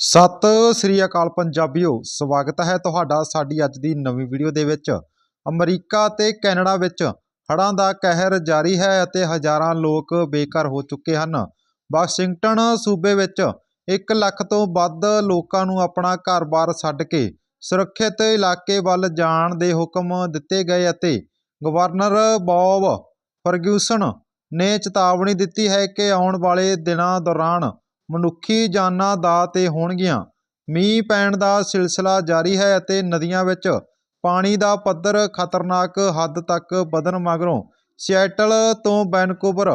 ਸਤਿ ਸ੍ਰੀ ਅਕਾਲ ਪੰਜਾਬੀਓ, ਸਵਾਗਤ ਹੈ ਤੁਹਾਡਾ ਸਾਡੀ ਅੱਜ ਦੀ ਨਵੀਂ ਵੀਡੀਓ ਦੇ ਵਿੱਚ। ਅਮਰੀਕਾ ਤੇ ਕੈਨੇਡਾ ਵਿੱਚ ਹੜ੍ਹਾਂ ਦਾ ਕਹਿਰ ਜਾਰੀ ਹੈ ਅਤੇ ਹਜ਼ਾਰਾਂ ਲੋਕ ਬੇਘਰ ਹੋ ਚੁੱਕੇ ਹਨ। ਵਾਸ਼ਿੰਗਟਨ ਸੂਬੇ ਵਿੱਚ 1 ਲੱਖ ਤੋਂ ਵੱਧ ਲੋਕਾਂ ਨੂੰ ਆਪਣਾ ਘਰ-ਬਾਰ ਛੱਡ ਕੇ ਸੁਰੱਖਿਅਤ ਇਲਾਕੇ ਵੱਲ ਜਾਣ ਦੇ ਹੁਕਮ ਦਿੱਤੇ ਗਏ ਅਤੇ ਗਵਰਨਰ ਬੌਬ ਫਰਗਿਊਸਨ ਨੇ ਚੇਤਾਵਨੀ ਦਿੱਤੀ ਹੈ ਕਿ ਆਉਣ ਵਾਲੇ ਦਿਨਾਂ ਦੌਰਾਨ ਮਨੁੱਖੀ ਜਾਨਾਂ ਦਾ ਤੇ ਹੋਣਗੀਆਂ। ਮੀਂਹ ਪੈਣ ਦਾ ਸਿਲਸਿਲਾ ਜਾਰੀ ਹੈ ਅਤੇ ਨਦੀਆਂ ਵਿੱਚ ਪਾਣੀ ਦਾ ਪੱਧਰ ਖਤਰਨਾਕ ਹੱਦ ਤੱਕ ਵਧਣ ਮਗਰੋਂ ਸਿਐਟਲ ਤੋਂ ਵੈਨਕੂਵਰ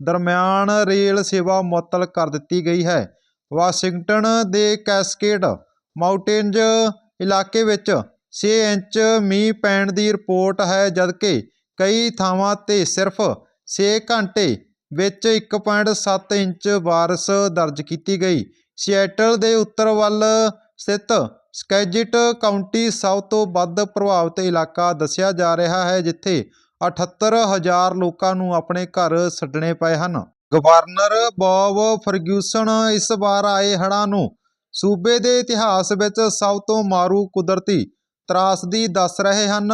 ਦਰਮਿਆਨ ਰੇਲ ਸੇਵਾ ਮੁਅੱਤਲ ਕਰ ਦਿੱਤੀ ਗਈ ਹੈ। ਵਾਸ਼ਿੰਗਟਨ ਦੇ ਕੈਸਕੇਡ ਮਾਊਂਟੇਨਜ਼ ਇਲਾਕੇ ਵਿੱਚ 6 ਇੰਚ ਮੀਂਹ ਪੈਣ ਦੀ ਰਿਪੋਰਟ ਹੈ, ਜਦਕਿ ਕਈ ਥਾਵਾਂ ਤੇ ਸਿਰਫ 6 ਘੰਟੇ ਵਿੱਚ 1.7 ਇੰਚ ਬਾਰਿਸ਼ ਦਰਜ ਕੀਤੀ ਗਈ। ਸਿਐਟਲ ਦੇ ਉੱਤਰ ਵੱਲ ਸਥਿਤ ਸਕੈਜਿਟ ਕਾਉਂਟੀ ਸਭ ਤੋਂ ਵੱਧ ਪ੍ਰਭਾਵਿਤ ਇਲਾਕਾ ਦੱਸਿਆ ਜਾ ਰਿਹਾ ਹੈ, ਜਿੱਥੇ 78000 ਲੋਕਾਂ ਨੂੰ ਆਪਣੇ ਘਰ ਛੱਡਣੇ ਪਏ ਹਨ। ਗਵਰਨਰ ਬੌਬ ਫਰਗਿਊਸਨ ਇਸ ਵਾਰ ਆਏ ਹੜ੍ਹਾਂ ਨੂੰ ਸੂਬੇ ਦੇ ਇਤਿਹਾਸ ਵਿੱਚ ਸਭ ਤੋਂ ਮਾਰੂ ਕੁਦਰਤੀ ਤਰਾਸਦੀ ਦੱਸ ਰਹੇ ਹਨ।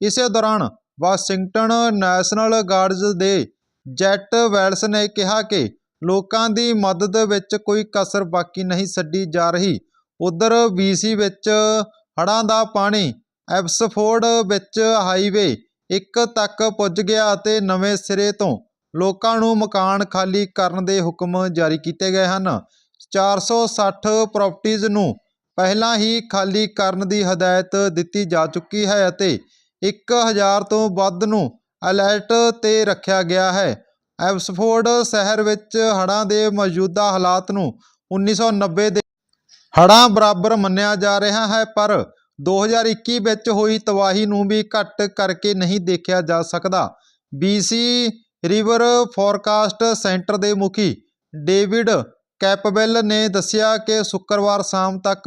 ਇਸੇ ਦੌਰਾਨ ਵਾਸ਼ਿੰਗਟਨ ਨੈਸ਼ਨਲ ਗਾਰਡਜ਼ ਦੇ ਜੈੱਟ ਵੈਲਸ ਨੇ ਕਿਹਾ ਕਿ ਲੋਕਾਂ ਦੀ ਮਦਦ ਵਿੱਚ ਕੋਈ ਕਸਰ ਬਾਕੀ ਨਹੀਂ ਛੱਡੀ ਜਾ ਰਹੀ। ਉਧਰ BC ਵਿੱਚ ਹੜ੍ਹਾਂ ਦਾ ਪਾਣੀ ਐਬਸਫੋਰਡ ਵਿੱਚ ਹਾਈਵੇ ਇੱਕ ਤੱਕ ਪੁੱਜ ਗਿਆ ਅਤੇ ਨਵੇਂ ਸਿਰੇ ਤੋਂ ਲੋਕਾਂ ਨੂੰ ਮਕਾਨ ਖਾਲੀ ਕਰਨ ਦੇ ਹੁਕਮ ਜਾਰੀ ਕੀਤੇ ਗਏ ਹਨ। 460 ਪ੍ਰਾਪਰਟੀਆਂ ਨੂੰ ਪਹਿਲਾਂ ਹੀ ਖਾਲੀ ਕਰਨ ਦੀ ਹਦਾਇਤ ਦਿੱਤੀ ਜਾ ਚੁੱਕੀ ਹੈ ਅਤੇ 1000 ਤੋਂ ਵੱਧ ਨੂੰ ਅਲਰਟ ਤੇ ਰੱਖਿਆ ਗਿਆ ਹੈ। ਐਬਸਫੋਰਡ ਸ਼ਹਿਰ ਵਿੱਚ ਹੜ੍ਹਾਂ ਦੇ ਮੌਜੂਦਾ ਹਾਲਾਤ ਨੂੰ 1990 ਦੇ ਹੜ੍ਹਾਂ ਬਰਾਬਰ ਮੰਨਿਆ ਜਾ ਰਿਹਾ ਹੈ, ਪਰ 2021 ਵਿੱਚ ਹੋਈ ਤਬਾਹੀ ਨੂੰ ਵੀ ਘੱਟ ਕਰਕੇ ਨਹੀਂ ਦੇਖਿਆ ਜਾ ਸਕਦਾ। BC ਰਿਵਰ ਫੋਰਕਾਸਟ ਸੈਂਟਰ ਦੇ ਮੁਖੀ ਡੇਵਿਡ ਕੈਪਬੈਲ ਨੇ ਦੱਸਿਆ ਕਿ ਸ਼ੁੱਕਰਵਾਰ ਸ਼ਾਮ ਤੱਕ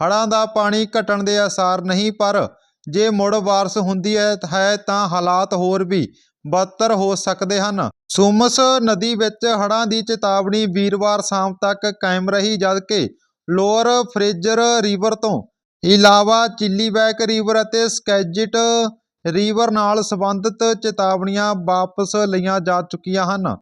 ਹੜ੍ਹਾਂ ਦਾ ਪਾਣੀ ਘਟਣ ਦੇ ਆਸਾਰ ਨਹੀਂ, ਪਰ ਜੇ ਮੁੜ ਬਾਰਸ਼ ਹੁੰਦੀ ਹੈ ਹੈ ਤਾਂ ਹਾਲਾਤ ਹੋਰ ਵੀ ਬਦਤਰ ਹੋ ਸਕਦੇ ਹਨ। ਸੁਮਸ ਨਦੀ ਵਿੱਚ ਹੜ੍ਹਾਂ ਦੀ ਚੇਤਾਵਨੀ ਵੀਰਵਾਰ ਸ਼ਾਮ ਤੱਕ ਕਾਇਮ ਰਹੀ, ਜਦਕਿ ਲੋਅਰ ਫਰੇਜ਼ਰ ਰਿਵਰ ਤੋਂ ਇਲਾਵਾ ਚਿੱਲੀਬੈਕ ਰਿਵਰ ਅਤੇ ਸਕੈਜਿਟ ਰਿਵਰ ਨਾਲ ਸੰਬੰਧਿਤ ਚੇਤਾਵਨੀਆਂ ਵਾਪਸ ਲਈਆਂ ਜਾ ਚੁੱਕੀਆਂ ਹਨ।